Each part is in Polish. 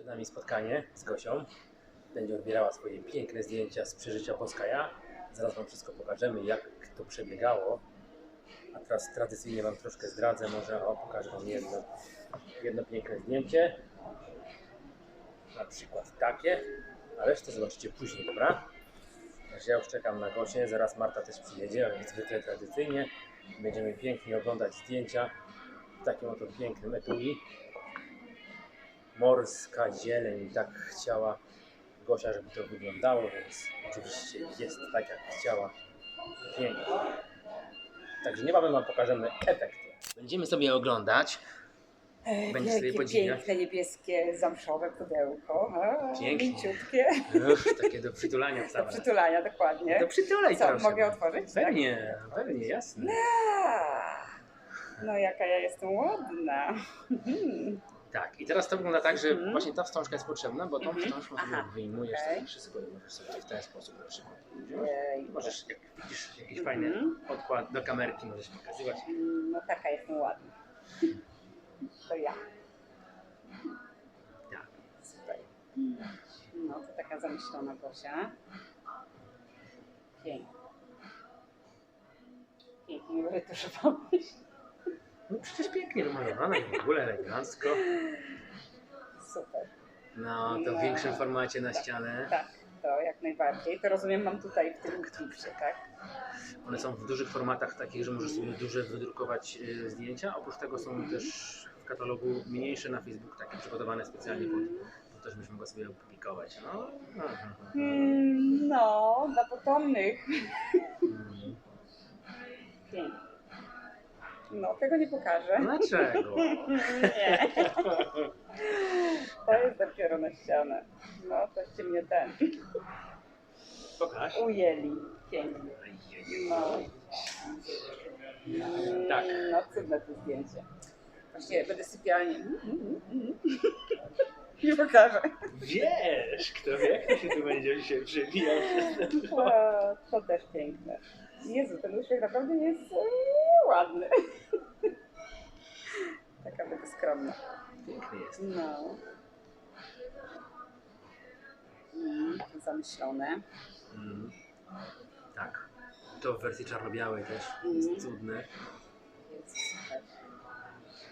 Przed nami spotkanie z Gosią. Będzie odbierała swoje piękne zdjęcia z przeżycia Polskaja. Zaraz Wam wszystko pokażemy, jak to przebiegało. A teraz tradycyjnie Wam troszkę zdradzę, może o, pokażę Wam jedno, jedno piękne zdjęcie. Na przykład takie, a resztę zobaczycie później, dobra? Także ja już czekam na Gosię, zaraz Marta też przyjedzie, jak zwykle tradycyjnie. Będziemy pięknie oglądać zdjęcia w takim oto pięknym etui morska zieleń. Tak chciała Gosia, żeby to wyglądało, więc oczywiście jest tak, jak chciała. Pięknie. Także niebawem Wam pokażemy efekty. Będziemy sobie oglądać. Będziesz sobie podziwiać. piękne, niebieskie, zamszowe pudełko. A, Pięknie. Mięciutkie. Uff, takie do przytulania Do przytulania, dokładnie. To przytulaj Co, proszę. mogę otworzyć? Tak? Pewnie, pewnie, jasne. A, No jaka ja jestem ładna. Tak, i teraz to wygląda tak, że Mhm. właśnie ta wstążka jest potrzebna, bo tą Mhm. Aha, wyjmujesz okay. wszystko i możesz sobie w ten sposób na przykład. Możesz, jak widzisz, jakiś Mhm. fajny podkład do kamerki możesz pokazywać. Mm, No taka jestem ładna. To ja. Tak. No to taka zamyślona Gosia. Pięknie. Pięknie wyretuszowałeś. No przecież pięknie wymalowana i w ogóle elegancko. Super. No, to w No. większym formacie na ścianę. Tak, to jak najbardziej. To rozumiem mam tutaj w tym klipsie, tak? One są w dużych formatach takich, że możesz sobie duże wydrukować y, zdjęcia. Oprócz tego są też w katalogu mniejsze na Facebook, takie przygotowane specjalnie po, po to, żebyś mogła sobie opublikować. No, aha. Mm, No, dla potomnych. Mm. Pięknie. No, tego nie pokażę. Dlaczego? Nie. To jest dopiero na ścianę. No, toście mnie ten Pokaż. ujęli. Pięknie. No. Tak. No, cudne to zdjęcie. Właśnie będę sypialnie. Mm, mm, mm. Nie pokażę. Wiesz, kto wie, kto się tu będzie dzisiaj przewijał. A, To też piękne. Jezu, ten uśmiech naprawdę jest e, ładny. Taka będę skromna. Piękny jest. No. Mm, zamyślone. Mm. Tak. To w wersji czarno-białej też Mm. jest cudne. Jest super.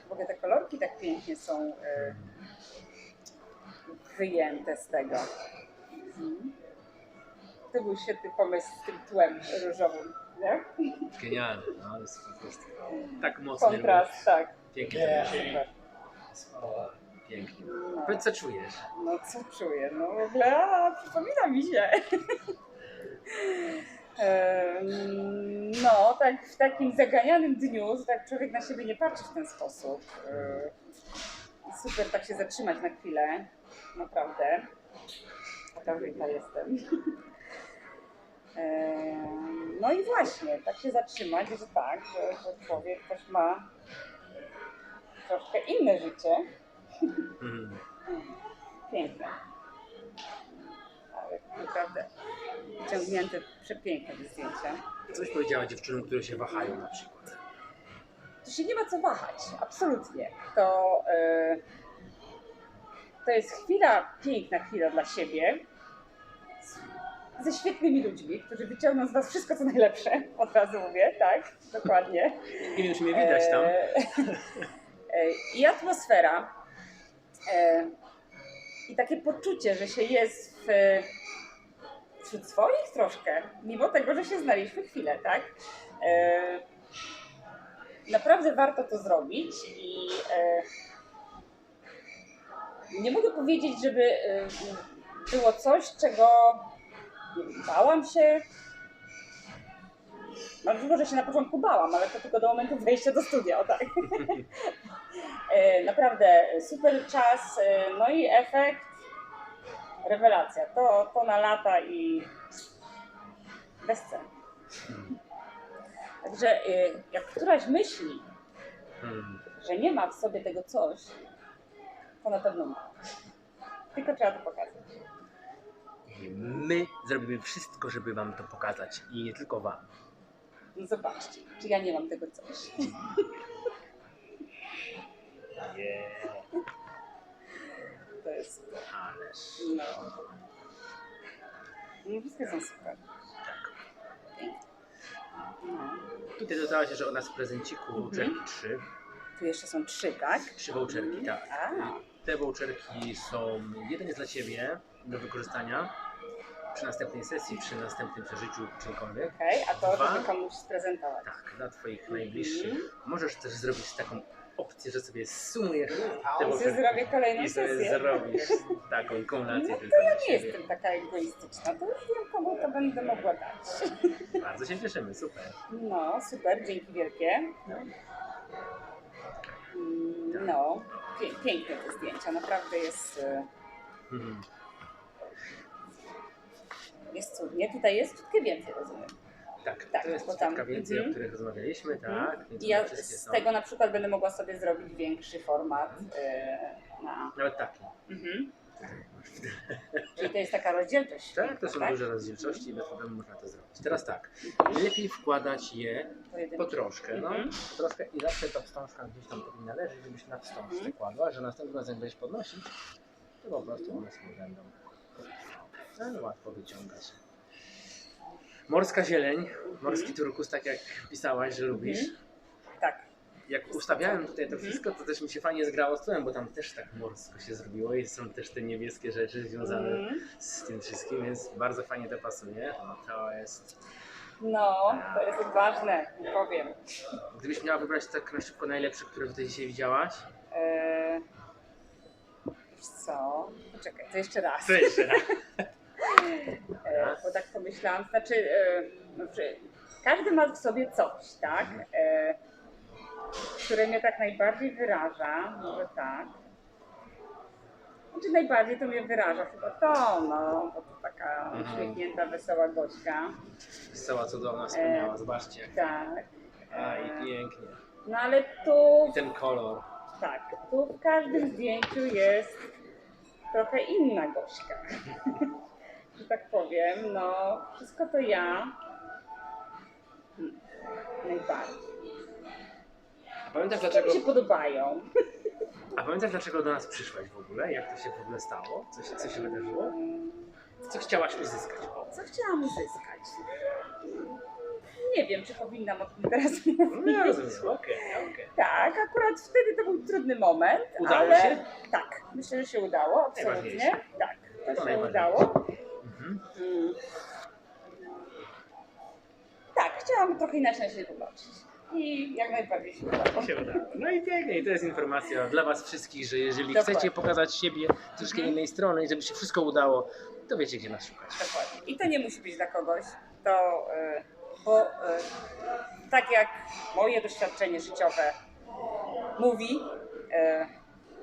W ogóle te kolorki tak pięknie są e, wyjęte z tego. Mhm. To był świetny pomysł z tym tłem różowym, nie? Genialne. No, jest po prostu tak mocny. Kontrast, tak. Pięknie. Super. O, Pięknie. No. Powiedz co czujesz? No co czuję? No w ogóle a, przypomina mi się. No, tak w takim zaganianym dniu, że tak człowiek na siebie nie patrzy w ten sposób. E, Super tak się zatrzymać na chwilę, naprawdę. Taka jestem. No i właśnie, tak się zatrzymać, że tak, że, że człowiek też ma troszkę inne życie. Mm. Piękne. Ale naprawdę ciągnięte przepiękne te zdjęcia. Coś powiedziała dziewczynom, które się wahają na przykład. Tu się nie ma co wahać, absolutnie. To, e, to jest chwila, piękna chwila dla siebie ze świetnymi ludźmi, którzy wyciągną z Was wszystko co najlepsze, od razu mówię, tak, dokładnie. Nie wiem, czy mnie widać tam. E, e, I atmosfera. E, I takie poczucie, że się jest w, wśród swoich troszkę, mimo tego, że się znaliśmy chwilę, tak? Naprawdę warto to zrobić i nie mogę powiedzieć, żeby było coś, czego bałam się, no może się na początku bałam, ale to tylko do momentu wejścia do studia, o tak. E, Naprawdę super czas, e, no i efekt, rewelacja. To, to na lata i bezcen. Także e, jak któraś myśli, Mm. że nie ma w sobie tego coś, to na pewno ma. Tylko trzeba to pokazać. I my zrobimy wszystko, żeby wam to pokazać. I nie tylko wam. No zobaczcie, czy ja nie mam tego coś. Yeah. To jest No. No, wszystkie są super. No. Tutaj dodała się, że o nas w prezenciku Mhm. voucherki trzy. Tu jeszcze są trzy, tak? Trzy voucherki, tak. A. Te voucherki są, jeden jest dla Ciebie do wykorzystania przy następnej sesji, przy następnym przeżyciu czymkolwiek. Okej, a to, Dwa. żeby komuś sprezentować. Tak, dla Twoich Mhm. najbliższych. Możesz też zrobić taką opcję, że sobie sumujesz te I sobie zrobię kolejną i sobie sesję. zrobisz taką kumulację No tylko dla Nie siebie. jestem taka egoistyczna, to już wiem komu to będę mogła dać. Bardzo się cieszymy, super. No, super, dzięki wielkie. Mm, No, pie- piękne te zdjęcia, naprawdę jest, e, Mhm. Jest cudnie. Tutaj jest troszkę więcej, rozumiem. Tak, Tak, to jest bo tam- więcej, mhm. o których rozmawialiśmy, tak. Mhm. Więc I ja wszystkie z są. tego na przykład będę mogła sobie zrobić większy format e, na... Nawet taki. Mhm. Czyli to jest taka rozdzielczość. Tak, to są tak? duże rozdzielczości i bez problemu można to zrobić. Teraz tak, lepiej wkładać je po troszkę, no. Mhm. Po troszkę i zawsze ta wstążka gdzieś tam powinna leżeć, żebyś na wstążce Mhm. kładła, że następnym razem będziesz podnosić, to po prostu one sobie będą łatwo wyciągać. Morska zieleń, morski turkus, tak jak pisałaś, że lubisz. Tak. Jak ustawiałem tutaj to Mhm. wszystko, to też mi się fajnie zgrało z tłem, bo tam też tak morsko się zrobiło i są też te niebieskie rzeczy związane Mhm. z tym wszystkim, więc bardzo fajnie to pasuje. No, to jest. No, to jest ważne, powiem. Gdybyś miała wybrać tak na szybko najlepsze, które tutaj dzisiaj widziałaś, Eee, wiesz co? Poczekaj, to jeszcze raz. to jeszcze raz. E, bo tak pomyślałam, znaczy, znaczy każdy ma w sobie coś, tak? E, które mnie tak najbardziej wyraża, może tak. Znaczy najbardziej to mnie wyraża chyba to, no, bo to taka Mhm. uśmiechnięta, wesoła gośka. Cała cudowna, wspaniała, zobaczcie. jak- Tak. A i pięknie. no ale tu, I ten kolor. tak, tu w każdym zdjęciu jest trochę inna gośka. że tak powiem, no wszystko to ja najbardziej. A pamiętasz dlaczego, mi się podobają? a pamiętasz dlaczego do nas przyszłaś w ogóle? Jak to się w ogóle stało? Co się, co się wydarzyło? Co chciałaś uzyskać? O. Co chciałam uzyskać? Nie wiem, czy powinnam o tym teraz No, mówić. ja rozumiem, okej, okej. Tak, akurat wtedy to był trudny moment, Udało ale się? tak, myślę, że się udało, absolutnie. Najważniejsze. Tak, to To się najważniejsze. udało. Mm. Tak, chciałam trochę inaczej się zobaczyć. I jak najbardziej się udało. się udało. No i pięknie, i to jest informacja dla Was wszystkich, że jeżeli Dokładnie. chcecie pokazać siebie troszkę Mhm. innej strony i żeby się wszystko udało, to wiecie gdzie nas szukać. Dokładnie. I to nie musi być dla kogoś, to, y, bo y, tak jak moje doświadczenie życiowe mówi,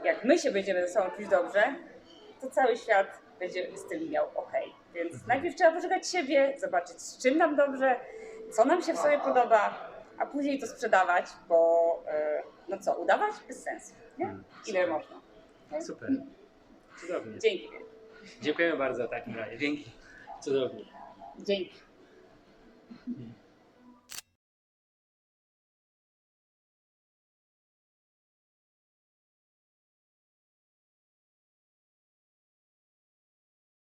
y, jak my się będziemy ze sobą czuć dobrze, to cały świat będzie z tym miał ok. Więc Mhm. najpierw trzeba poszukać siebie, zobaczyć z czym nam dobrze, co nam się w sobie podoba, a później to sprzedawać, bo y, no co, udawać? Bez sensu. Nie? Mm, Ile super. można. Super. Cudownie. Dzięki. Dziękujemy bardzo w takim razie. Dzięki. Cudownie. Dzięki. Mhm.